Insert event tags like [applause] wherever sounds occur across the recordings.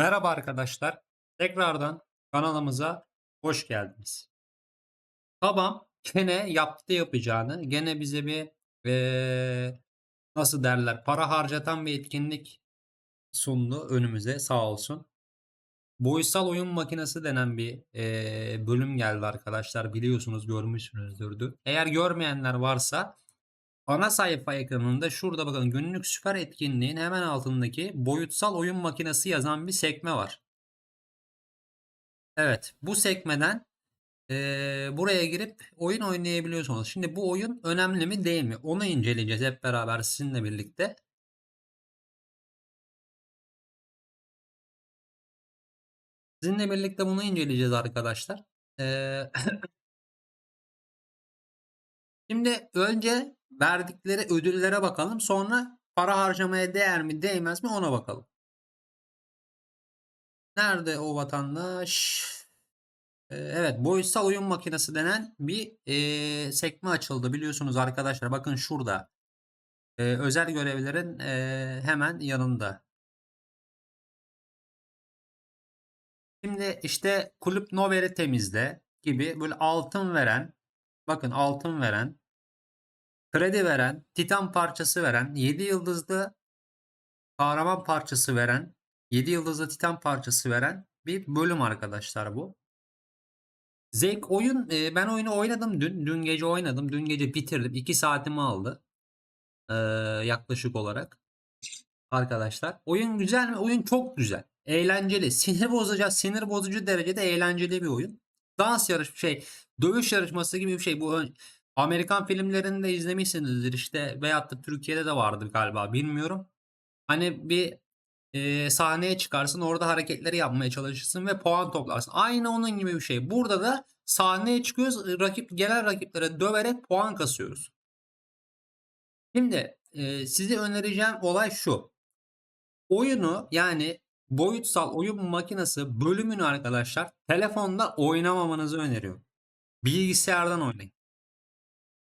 Merhaba arkadaşlar. Tekrardan kanalımıza hoş geldiniz. Babam gene yaptı yapacağını, gene bize bir eee, nasıl derler para harcatan bir etkinlik sundu önümüze sağ olsun. Boyutsal oyun makinesi denen bir eee, bölüm geldi arkadaşlar. Biliyorsunuz görmüşsünüzdür. Eğer görmeyenler varsa ana sayfa ekranında şurada bakın günlük süper etkinliğin hemen altındaki boyutsal oyun makinesi yazan bir sekme var. Evet bu sekmeden eee, buraya girip oyun oynayabiliyorsunuz. Şimdi bu oyun önemli mi değil mi? Onu inceleyeceğiz hep beraber sizinle birlikte. Sizinle birlikte bunu inceleyeceğiz arkadaşlar. Eee, [laughs] Şimdi önce verdikleri ödüllere bakalım. Sonra para harcamaya değer mi değmez mi ona bakalım. Nerede o vatandaş? Ee, evet boyutsal oyun makinesi denen bir ee, sekme açıldı biliyorsunuz arkadaşlar. Bakın şurada. Ee, özel görevlerin ee, hemen yanında. Şimdi işte kulüp Nover'i temizle gibi böyle altın veren bakın altın veren kredi veren, titan parçası veren, 7 yıldızlı kahraman parçası veren, 7 yıldızlı titan parçası veren bir bölüm arkadaşlar bu. Zevk oyun e, ben oyunu oynadım dün. Dün gece oynadım. Dün gece bitirdim. 2 saatimi aldı. e, yaklaşık olarak. Arkadaşlar. Oyun güzel mi? Oyun çok güzel. Eğlenceli. Sinir bozacak, sinir bozucu derecede eğlenceli bir oyun. Dans yarış şey, dövüş yarışması gibi bir şey. Bu Amerikan filmlerinde de izlemişsinizdir işte veyahut da Türkiye'de de vardır galiba bilmiyorum. Hani bir e, sahneye çıkarsın orada hareketleri yapmaya çalışırsın ve puan toplarsın. Aynı onun gibi bir şey. Burada da sahneye çıkıyoruz rakip gelen rakiplere döverek puan kasıyoruz. Şimdi e, size önereceğim olay şu. Oyunu yani boyutsal oyun makinesi bölümünü arkadaşlar telefonda oynamamanızı öneriyorum. Bilgisayardan oynayın.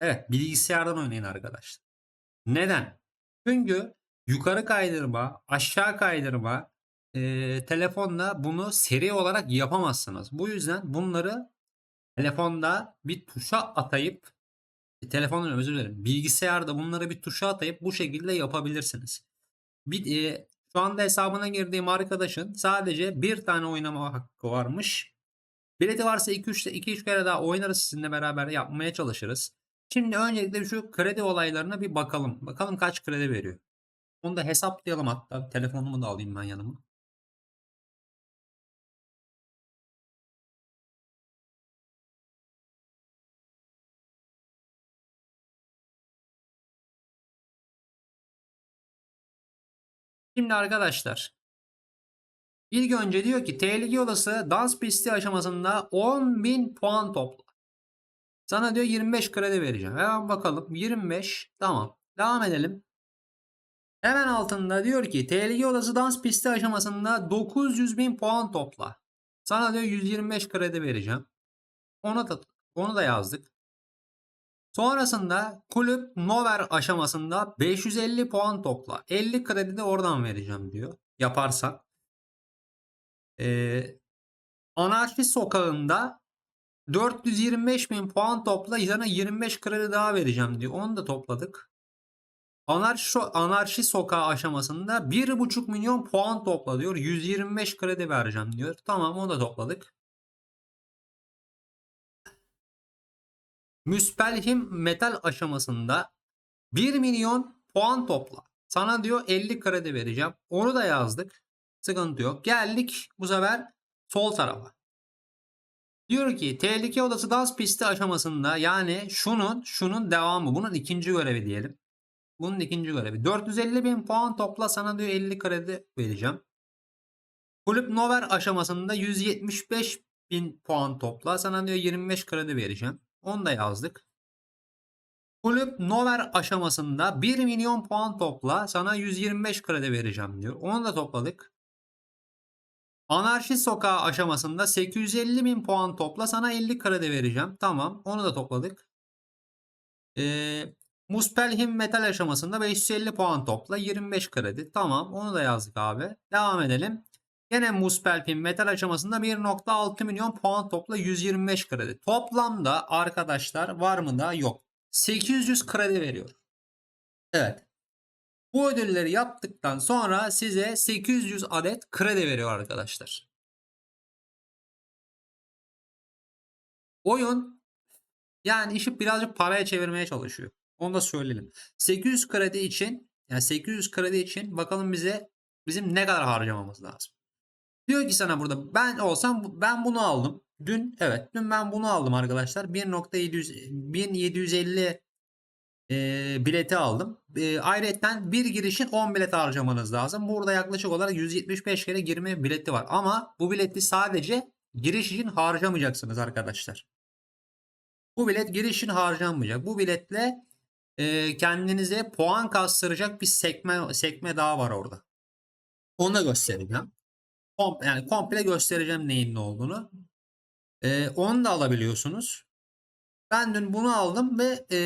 Evet bilgisayardan oynayın arkadaşlar. Neden? Çünkü yukarı kaydırma, aşağı kaydırma e, telefonla bunu seri olarak yapamazsınız. Bu yüzden bunları telefonda bir tuşa atayıp e, telefonun özür dilerim bilgisayarda bunları bir tuşa atayıp bu şekilde yapabilirsiniz. Bir, e, şu anda hesabına girdiğim arkadaşın sadece bir tane oynama hakkı varmış. Bileti varsa 2-3 2-3 kere daha oynarız sizinle beraber yapmaya çalışırız. Şimdi öncelikle şu kredi olaylarına bir bakalım. Bakalım kaç kredi veriyor. Onu da hesaplayalım hatta. Telefonumu da alayım ben yanıma. Şimdi arkadaşlar. İlk önce diyor ki tehlike olası dans pisti aşamasında 10.000 puan topla. Sana diyor 25 kredi vereceğim. Hemen bakalım. 25. Tamam. Devam edelim. Hemen altında diyor ki tehlike olası dans pisti aşamasında 900 bin puan topla. Sana diyor 125 kredi vereceğim. Onu da, onu da yazdık. Sonrasında kulüp Nover aşamasında 550 puan topla. 50 kredi de oradan vereceğim diyor. Yaparsan. Ee, Anarşi sokağında 425 bin puan topla sana 25 kredi daha vereceğim diyor. Onu da topladık. Anarşi, anarşi sokağı aşamasında 1,5 milyon puan topla diyor. 125 kredi vereceğim diyor. Tamam onu da topladık. Müspelhim metal aşamasında 1 milyon puan topla. Sana diyor 50 kredi vereceğim. Onu da yazdık. Sıkıntı yok. Geldik bu sefer sol tarafa. Diyor ki tehlike odası dans pisti aşamasında yani şunun şunun devamı bunun ikinci görevi diyelim. Bunun ikinci görevi. 450 bin puan topla sana diyor 50 kredi vereceğim. Kulüp Nover aşamasında 175 bin puan topla sana diyor 25 kredi vereceğim. Onu da yazdık. Kulüp Nover aşamasında 1 milyon puan topla sana 125 kredi vereceğim diyor. Onu da topladık. Anarşi sokağı aşamasında 850 bin puan topla sana 50 kredi vereceğim. Tamam onu da topladık. Ee, Muspelhim metal aşamasında 550 puan topla 25 kredi. Tamam onu da yazdık abi. Devam edelim. Gene Muspelp'in metal aşamasında 1.6 milyon puan topla 125 kredi. Toplamda arkadaşlar var mı da yok. 800 kredi veriyor. Evet. Bu ödülleri yaptıktan sonra size 800 adet kredi veriyor arkadaşlar. Oyun yani işi birazcık paraya çevirmeye çalışıyor. Onu da söyleyelim. 800 kredi için yani 800 kredi için bakalım bize bizim ne kadar harcamamız lazım. Diyor ki sana burada ben olsam ben bunu aldım. Dün evet dün ben bunu aldım arkadaşlar. 1.700 1750 e, bileti aldım. E, ayrıca bir girişin 10 bilet harcamanız lazım. Burada yaklaşık olarak 175 kere girme bileti var. Ama bu bileti sadece giriş için harcamayacaksınız arkadaşlar. Bu bilet giriş için harcanmayacak. Bu biletle e, kendinize puan kastıracak bir sekme sekme daha var orada. Onu da göstereceğim. Kom yani komple göstereceğim neyin ne olduğunu. E, onu da alabiliyorsunuz. Ben dün bunu aldım ve e,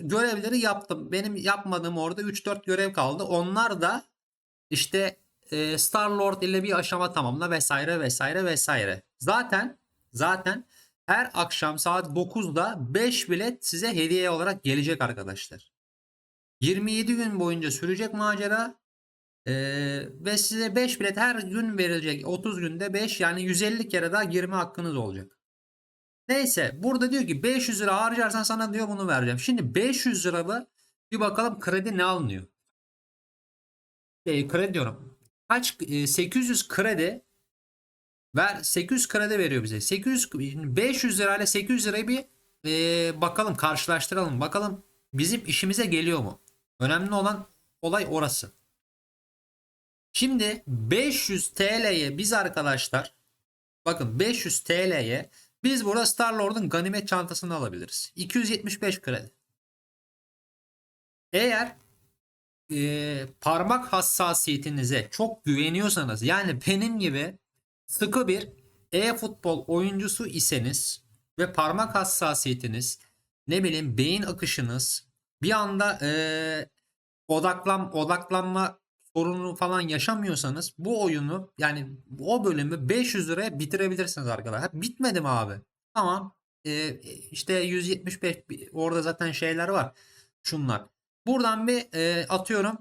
görevleri yaptım. Benim yapmadığım orada 3-4 görev kaldı. Onlar da işte e, Star Lord ile bir aşama tamamla vesaire vesaire vesaire. Zaten zaten her akşam saat 9'da 5 bilet size hediye olarak gelecek arkadaşlar. 27 gün boyunca sürecek macera ee, ve size 5 bilet her gün verilecek. 30 günde 5 yani 150 kere daha girme hakkınız olacak. Neyse burada diyor ki 500 lira harcarsan sana diyor bunu vereceğim. Şimdi 500 lira bir bakalım kredi ne alınıyor. E, kredi diyorum. Kaç? E, 800 kredi ver 800 kredi veriyor bize. 800 500 lirayla 800 lirayı bir e, bakalım karşılaştıralım. Bakalım bizim işimize geliyor mu? Önemli olan olay orası. Şimdi 500 TL'ye biz arkadaşlar bakın 500 TL'ye biz burada Star Lord'un ganimet çantasını alabiliriz. 275 kredi. Eğer e, parmak hassasiyetinize çok güveniyorsanız yani benim gibi sıkı bir e-futbol oyuncusu iseniz ve parmak hassasiyetiniz ne bileyim beyin akışınız bir anda e, odaklan odaklanma sorunu falan yaşamıyorsanız bu oyunu yani o bölümü 500 liraya bitirebilirsiniz arkadaşlar. Bitmedi mi abi? Tamam. Ee, işte 175 orada zaten şeyler var. Şunlar. Buradan bir e, atıyorum.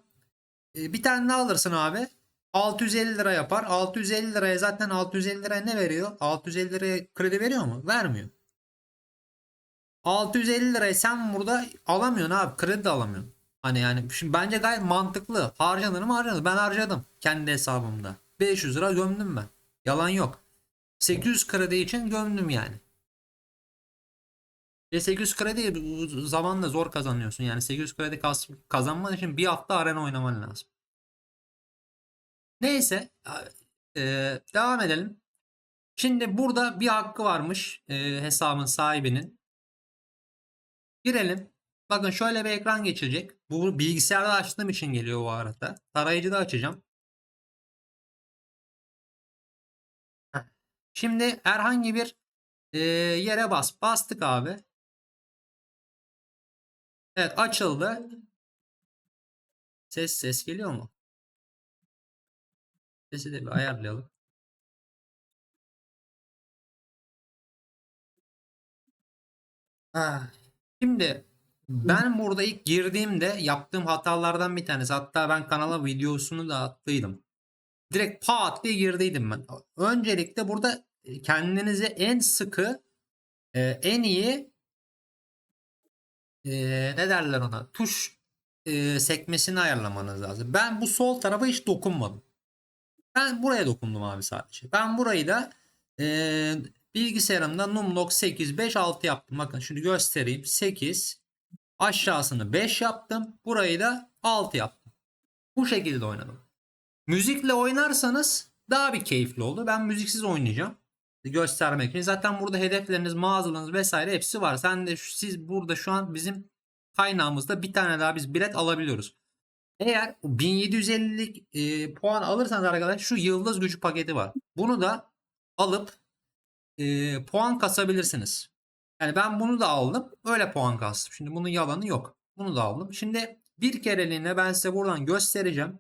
E, bir tane ne alırsın abi? 650 lira yapar. 650 liraya zaten 650 liraya ne veriyor? 650 liraya kredi veriyor mu? Vermiyor. 650 lirayı sen burada alamıyorsun abi. Kredi de alamıyorsun. Hani yani şimdi bence gayet mantıklı. Harcanır mı harcanır. Ben harcadım kendi hesabımda. 500 lira gömdüm ben. Yalan yok. 800 kredi için gömdüm yani. Ve 800 kredi zamanla zor kazanıyorsun. Yani 800 kredi kaz kazanman için bir hafta arena oynaman lazım. Neyse. E, devam edelim. Şimdi burada bir hakkı varmış e, hesabın sahibinin. Girelim. Bakın şöyle bir ekran geçecek. Bu bilgisayarda açtığım için geliyor bu arada. Tarayıcı da açacağım. Şimdi herhangi bir e, yere bas. Bastık abi. Evet açıldı. Ses ses geliyor mu? Sesi de bir ayarlayalım. Ah. Şimdi ben burada ilk girdiğimde yaptığım hatalardan bir tanesi. Hatta ben kanala videosunu da attıydım. Direkt pat diye girdiydim ben. Öncelikle burada kendinize en sıkı e, en iyi e, ne derler ona tuş e, sekmesini ayarlamanız lazım. Ben bu sol tarafa hiç dokunmadım. Ben buraya dokundum abi sadece. Ben burayı da e, bilgisayarımda Numlock 8 5 6 yaptım. Bakın şimdi göstereyim. 8 Aşağısını 5 yaptım. Burayı da 6 yaptım. Bu şekilde oynadım. Müzikle oynarsanız daha bir keyifli oldu. Ben müziksiz oynayacağım. Göstermek için. Zaten burada hedefleriniz, mağazalarınız vesaire hepsi var. Sen de siz burada şu an bizim kaynağımızda bir tane daha biz bilet alabiliyoruz. Eğer 1750 e, puan alırsanız arkadaşlar şu yıldız gücü paketi var. Bunu da alıp e, puan kasabilirsiniz. Yani ben bunu da aldım. Öyle puan kastım. Şimdi bunun yalanı yok. Bunu da aldım. Şimdi bir kereliğine ben size buradan göstereceğim.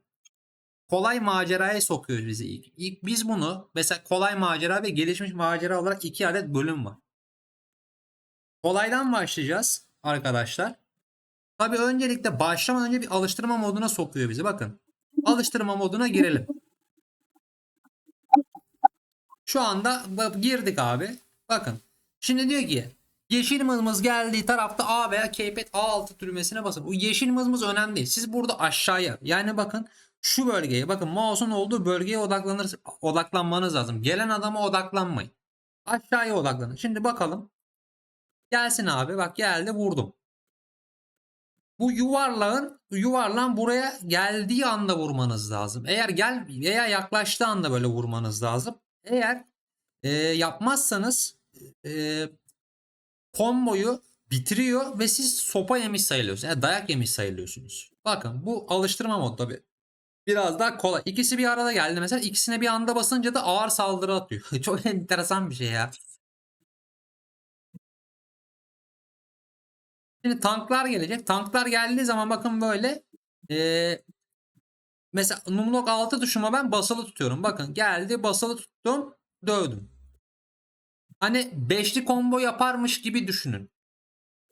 kolay maceraya sokuyor bizi ilk. İlk biz bunu mesela kolay macera ve gelişmiş macera olarak iki adet bölüm var. Kolaydan başlayacağız arkadaşlar. Tabii öncelikle başlamadan önce bir alıştırma moduna sokuyor bizi. Bakın. Alıştırma moduna girelim. Şu anda girdik abi. Bakın. Şimdi diyor ki yeşil mızmız geldiği tarafta A veya keypad A6 düğmesine basın. Bu yeşil mızmız önemli değil. Siz burada aşağıya yani bakın şu bölgeye bakın mouse'un olduğu bölgeye odaklanır, odaklanmanız lazım. Gelen adama odaklanmayın. Aşağıya odaklanın. Şimdi bakalım. Gelsin abi bak geldi vurdum. Bu yuvarlağın yuvarlan buraya geldiği anda vurmanız lazım. Eğer gel veya yaklaştığı anda böyle vurmanız lazım. Eğer e, yapmazsanız e, komboyu bitiriyor ve siz sopa yemiş sayılıyorsunuz. Yani dayak yemiş sayılıyorsunuz. Bakın bu alıştırma modu tabi. Biraz daha kolay. İkisi bir arada geldi mesela. ikisine bir anda basınca da ağır saldırı atıyor. [laughs] Çok enteresan bir şey ya. Şimdi tanklar gelecek. Tanklar geldiği zaman bakın böyle eee, mesela numlok 6 tuşuma ben basılı tutuyorum. Bakın geldi basılı tuttum dövdüm. Hani beşli combo yaparmış gibi düşünün.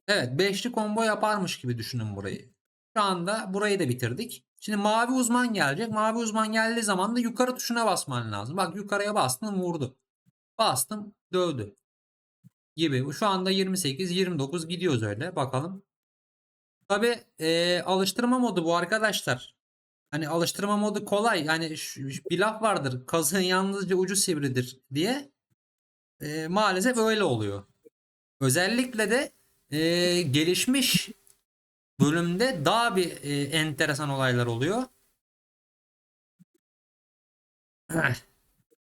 Evet beşli combo yaparmış gibi düşünün burayı. Şu anda burayı da bitirdik. Şimdi mavi uzman gelecek. Mavi uzman geldiği zaman da yukarı tuşuna basman lazım. Bak yukarıya bastım vurdu. Bastım dövdü. Gibi. Şu anda 28 29 gidiyoruz öyle. Bakalım. Tabi alıştırma modu bu arkadaşlar. Hani alıştırma modu kolay. Şu bir laf vardır. Kazığın yalnızca ucu sivridir diye. E, maalesef öyle oluyor. Özellikle de e, gelişmiş bölümde daha bir e, enteresan olaylar oluyor.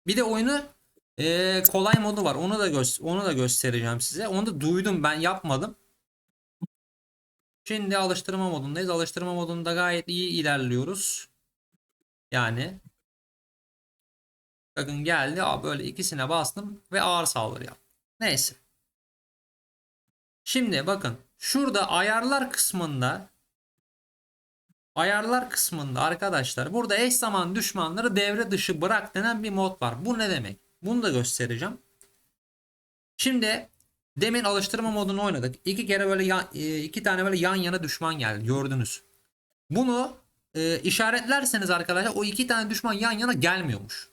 Bir de oyunu e, kolay modu var. Onu da gö- onu da göstereceğim size. Onu da duydum ben yapmadım. Şimdi alıştırma modundayız. Alıştırma modunda gayet iyi ilerliyoruz. Yani bakın geldi. Böyle ikisine bastım ve ağır saldırı yaptım. Neyse. Şimdi bakın şurada ayarlar kısmında ayarlar kısmında arkadaşlar burada eş zaman düşmanları devre dışı bırak denen bir mod var. Bu ne demek? Bunu da göstereceğim. Şimdi demin alıştırma modunu oynadık. İki kere böyle yan- e, iki tane böyle yan yana düşman geldi. Gördünüz. Bunu e, işaretlerseniz arkadaşlar o iki tane düşman yan yana gelmiyormuş.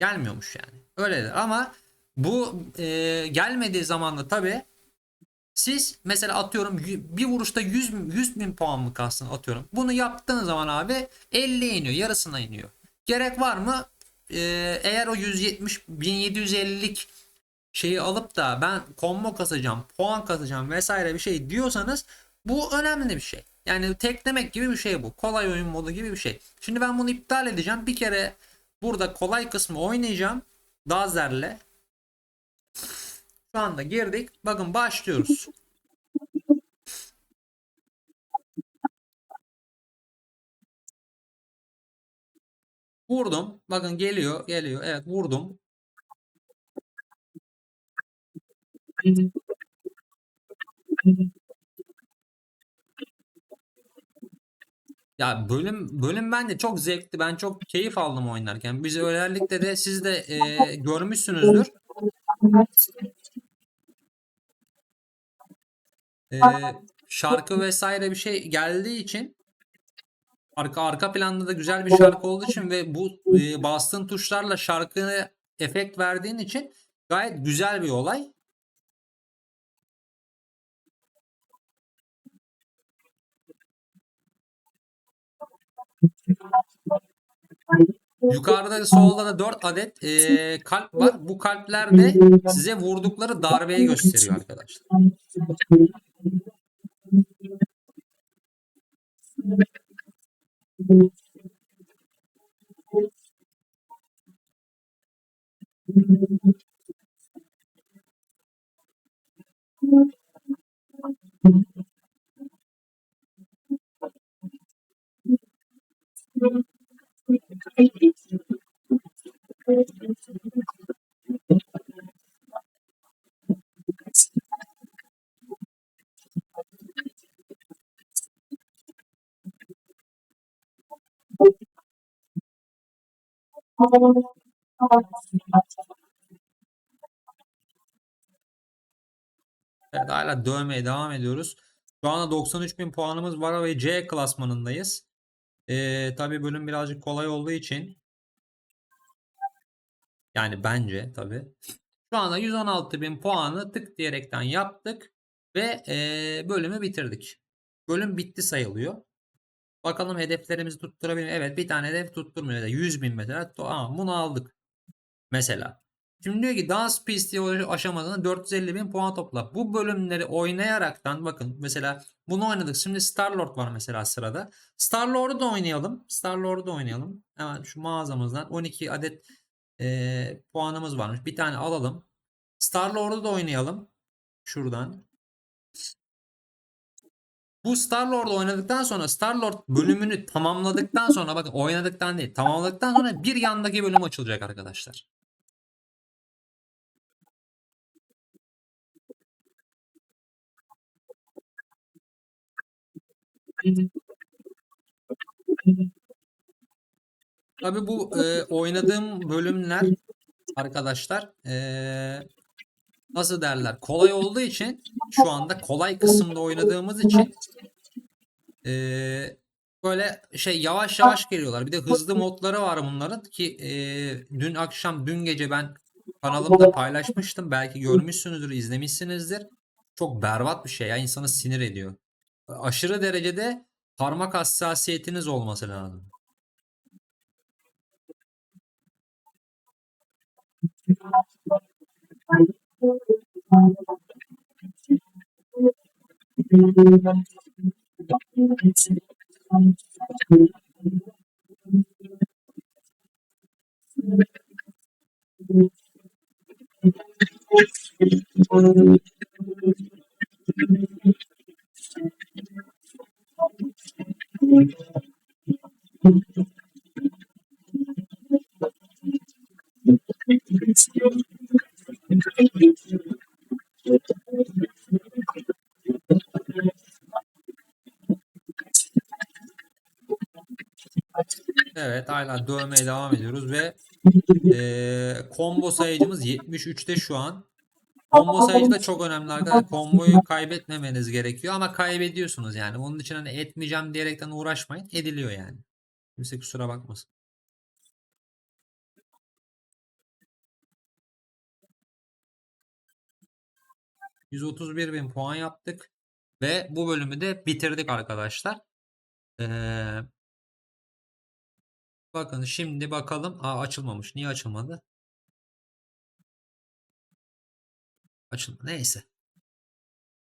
Gelmiyormuş yani. Öyledir ama bu e, gelmediği zaman da tabi siz mesela atıyorum bir vuruşta 100, 100 bin puan mı kalsın atıyorum. Bunu yaptığın zaman abi 50 iniyor yarısına iniyor. Gerek var mı? Ee, eğer o 170 1750'lik şeyi alıp da ben combo kasacağım, puan kasacağım vesaire bir şey diyorsanız bu önemli bir şey. Yani teklemek gibi bir şey bu. Kolay oyun modu gibi bir şey. Şimdi ben bunu iptal edeceğim. Bir kere burada kolay kısmı oynayacağım. Dazer'le. Şu anda girdik. Bakın başlıyoruz. Vurdum. Bakın geliyor, geliyor. Evet vurdum. Ya bölüm bölüm bence çok zevkli. Ben çok keyif aldım oynarken. Biz özellikle de siz de e, görmüşsünüzdür. E, şarkı vesaire bir şey geldiği için arka arka planda da güzel bir şarkı olduğu için ve bu e, bastığın tuşlarla şarkıya efekt verdiğin için gayet güzel bir olay. Yukarıda solda da 4 adet e, kalp var. Bu kalpler de size vurdukları darbeyi gösteriyor arkadaşlar. Evet hala dövmeye devam ediyoruz. Şu anda 93.000 puanımız var ve C klasmanındayız. Ee, tabii bölüm birazcık kolay olduğu için yani bence tabii. Şu anda 116.000 puanı tık diyerekten yaptık ve ee, bölümü bitirdik. Bölüm bitti sayılıyor. Bakalım hedeflerimizi tutturabilir. Evet bir tane hedef tutturmuyor. 100.000 mesela. Tamam bunu aldık. Mesela. Şimdi diyor ki dans pisti aşamasında 450 bin puan topla. Bu bölümleri oynayaraktan bakın mesela bunu oynadık. Şimdi Star-Lord var mesela sırada. Star-Lord'u da oynayalım. Star-Lord'u da oynayalım. Hemen şu mağazamızdan 12 adet e, puanımız varmış. Bir tane alalım. Star-Lord'u da oynayalım. Şuradan. Bu Star-Lord oynadıktan sonra Star-Lord bölümünü tamamladıktan sonra bakın oynadıktan değil tamamladıktan sonra bir yandaki bölüm açılacak arkadaşlar. Tabii bu e, oynadığım bölümler arkadaşlar e, nasıl derler kolay olduğu için şu anda kolay kısımda oynadığımız için e, böyle şey yavaş yavaş geliyorlar. Bir de hızlı modları var bunların ki e, dün akşam dün gece ben kanalımda paylaşmıştım. Belki görmüşsünüzdür, izlemişsinizdir. Çok berbat bir şey ya insanı sinir ediyor. Aşırı derecede parmak hassasiyetiniz olması lazım. Evet hala dövmeye devam ediyoruz ve [laughs] eee combo sayıcımız 73'te şu an. Combo sayıcı da çok önemli arkadaşlar. Komboyu kaybetmemeniz gerekiyor ama kaybediyorsunuz yani. Onun için hani etmeyeceğim diyerekten uğraşmayın. Ediliyor yani. Kimse kusura bakmasın. ...131 bin puan yaptık. Ve bu bölümü de bitirdik arkadaşlar. Ee, bakın şimdi bakalım. Aa, açılmamış. Niye açılmadı? Açılmadı. Neyse.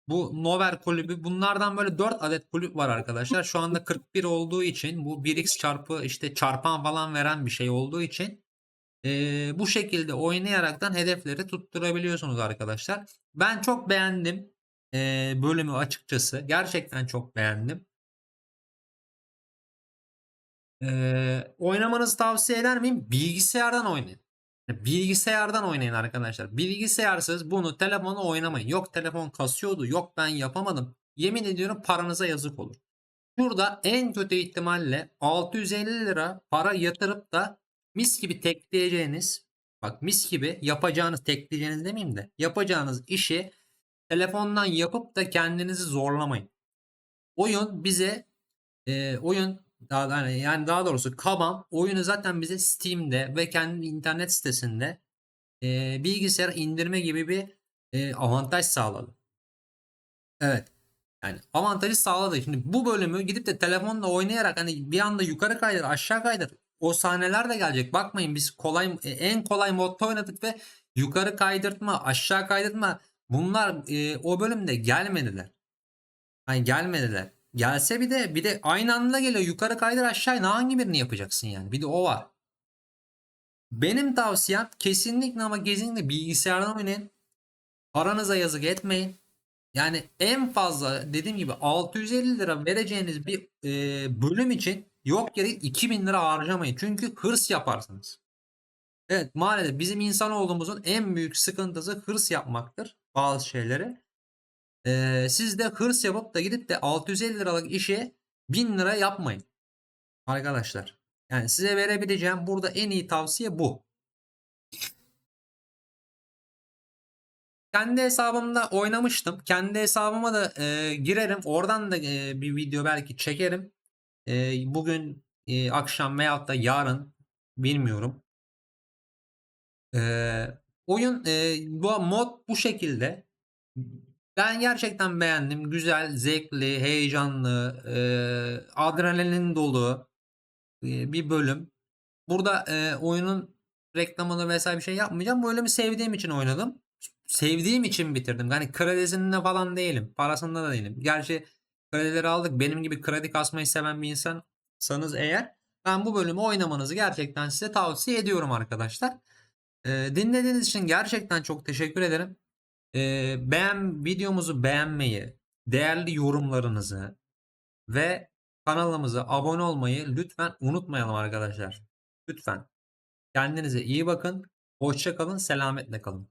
Bu Nover kulübü bunlardan böyle 4 adet kulüp var arkadaşlar. Şu anda 41 olduğu için bu 1x çarpı işte çarpan falan veren bir şey olduğu için eee, bu şekilde oynayaraktan hedefleri tutturabiliyorsunuz arkadaşlar. Ben çok beğendim eee, bölümü açıkçası. Gerçekten çok beğendim. Eee, oynamanızı tavsiye eder miyim? Bilgisayardan oynayın. Bilgisayardan oynayın arkadaşlar. Bilgisayarsız bunu telefonla oynamayın. Yok telefon kasıyordu. Yok ben yapamadım. Yemin ediyorum paranıza yazık olur. Burada en kötü ihtimalle 650 lira para yatırıp da mis gibi tekleyeceğiniz bak mis gibi yapacağınız tekleyeceğiniz demeyeyim de yapacağınız işi telefondan yapıp da kendinizi zorlamayın. Oyun bize e, oyun daha yani, yani daha doğrusu Kabam oyunu zaten bize Steam'de ve kendi internet sitesinde e, bilgisayar indirme gibi bir e, avantaj sağladı. Evet. Yani avantajı sağladı. Şimdi bu bölümü gidip de telefonla oynayarak hani bir anda yukarı kaydır aşağı kaydır. O sahneler de gelecek. Bakmayın biz kolay e, en kolay modda oynadık ve yukarı kaydırtma aşağı kaydırtma bunlar e, o bölümde gelmediler. Hani gelmediler. Gelse bir de bir de aynı anda geliyor. Yukarı kaydır aşağı hangi birini yapacaksın yani? Bir de o var. Benim tavsiyem kesinlikle ama kesinlikle bilgisayardan oynayın. Paranıza yazık etmeyin. Yani en fazla dediğim gibi 650 lira vereceğiniz bir e, bölüm için yok yere 2000 lira harcamayın. Çünkü hırs yaparsınız. Evet maalesef bizim insan olduğumuzun en büyük sıkıntısı hırs yapmaktır bazı şeyleri. Ee, siz de hırs yapıp da gidip de 650 liralık işe 1000 lira yapmayın. Arkadaşlar. Yani size verebileceğim burada en iyi tavsiye bu. Kendi hesabımda oynamıştım. Kendi hesabıma da e, girerim. Oradan da e, bir video belki çekerim. E, bugün e, akşam veyahut da yarın bilmiyorum. E, oyun e, bu mod bu şekilde. Ben gerçekten beğendim. Güzel, zevkli, heyecanlı, e, adrenalin dolu e, bir bölüm. Burada e, oyunun reklamını vesaire bir şey yapmayacağım. Bu bölümü sevdiğim için oynadım. Sevdiğim için bitirdim. Yani kredisinde falan değilim. Parasında da değilim. Gerçi kredileri aldık. Benim gibi kredi kasmayı seven bir insansanız eğer ben bu bölümü oynamanızı gerçekten size tavsiye ediyorum arkadaşlar. E, dinlediğiniz için gerçekten çok teşekkür ederim. E, beğen videomuzu beğenmeyi, değerli yorumlarınızı ve kanalımıza abone olmayı lütfen unutmayalım arkadaşlar. Lütfen. Kendinize iyi bakın. Hoşça kalın. Selametle kalın.